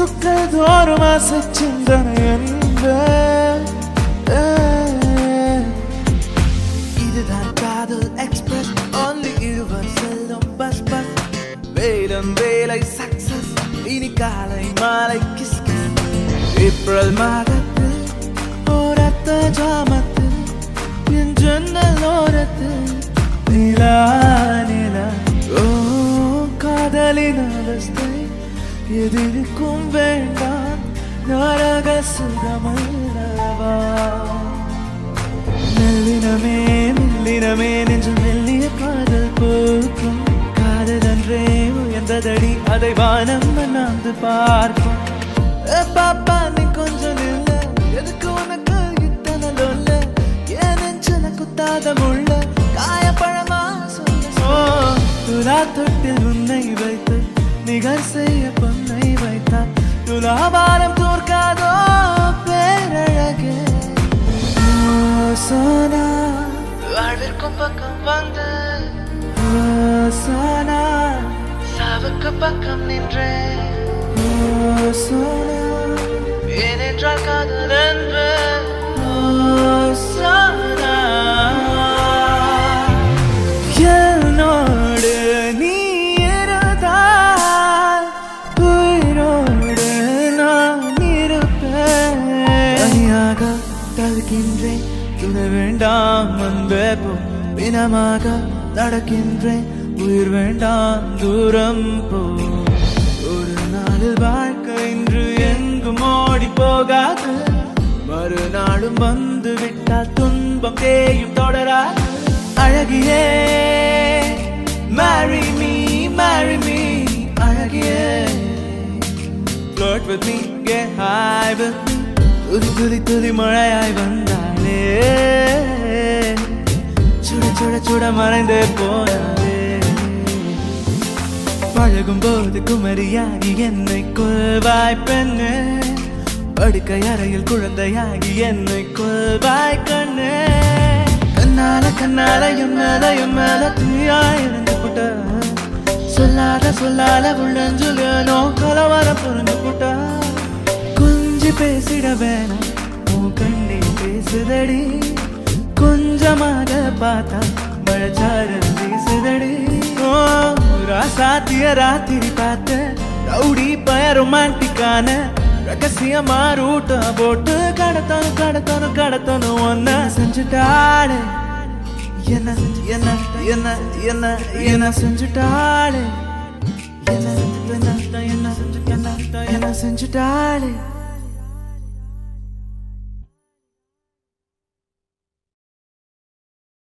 சுக்கள் தோறும் ஆசை சிந்தனை என்ப இதுதான் காதல் எக்ஸ்பிரஸ் only இருவர் செல்லும் பஸ் பஸ் வேலம் வேலை சக்சஸ் இனி காலை மாலை கிஸ் ஏப்ரல் மாதத்தில் ஓரத்த ஜாமத்தில் என் ஜன்னல் ஓரத்தில் நிலா நிலா. ஓ காதலின் அவஸ்தை. எதிர்க்கும் வேண்டாம். நரக சுகமல்லவா மெல்லினமே மெல்லினமே நெஞ்சு மெல்லிய காதல் போக்கும். காதல் அன்றே உயர்ந்ததடி அதை வானம் மன்னாந்து பார்க்கும். பாப்பா நீ கொஞ்சம் நில்ல. எதுக்கு உனக்கு இத்தனை தொல்ல என் நெஞ்சில குத்தாத முள்ள. காயப்பழமா சொல்ல ஓ துலா தொட்டில் உன்னை வைத்து நிகர் செய்ய வாழ்விற்கும் பக்கம் வந்து சாவுக்கு பக்கம் நின்றேன் ஏனென்றால் காதல் என்று என்னோடு நீ இருந்தால் உயிரோடு நான் இருப்பேன். தவிக்கின்றேன் துணை வேண்டாம் அன்பே போ பிணமாக நடக்கின்றேன். உயிர் வேண்டாம் தூரம் போ. ஒரு நாளில் வாழ்க்கை இன்று எங்கும் ஓடி போகாது. மறுநாளும் வந்து விட்டால் துன்பம் தேயும் தொடரா அழகியே marry me marry me. அழகியே flirt with me get high with me. துதி துதி துதி மழையாய் வந்தாளே சுட சுட சுட மறைந்து போனாலே பழகும் போது குமரியாகி என்னை கொள்வாய் பெண்ணு. படுக்கை அறையில் குழந்தையாகி என்னை கொள்வாய் கண்ணு. கண்ணால கண்ணால என் மேல என் மேல தீயாய் இருந்து புட்ட. சொல்லாத சொல்லாத உள்ளஞ்சுலனோ கலவர புரிஞ்சு புட்ட. கொஞ்சி பேசிட வேணாம். கண்ணே கொஞ்சமாக பார்த்தா மழைச்சாரல் வீசுதடி. ஓ ராசாத்திய ராத்திரி பார்த்த ரவுடி பய ரொமான்டிக்கான ரகசியமா ரூட்ட போட்டு கடத்தணும் கடத்தணும் கடத்தணும். ஒன்ன செஞ்சுட்டாடு என்ன என்ன என்ன என்ன என்ன செஞ்சுட்டாளே. என்ன என்ன என்ன செஞ்சு என்ன என்ன செஞ்சுட்டாளே.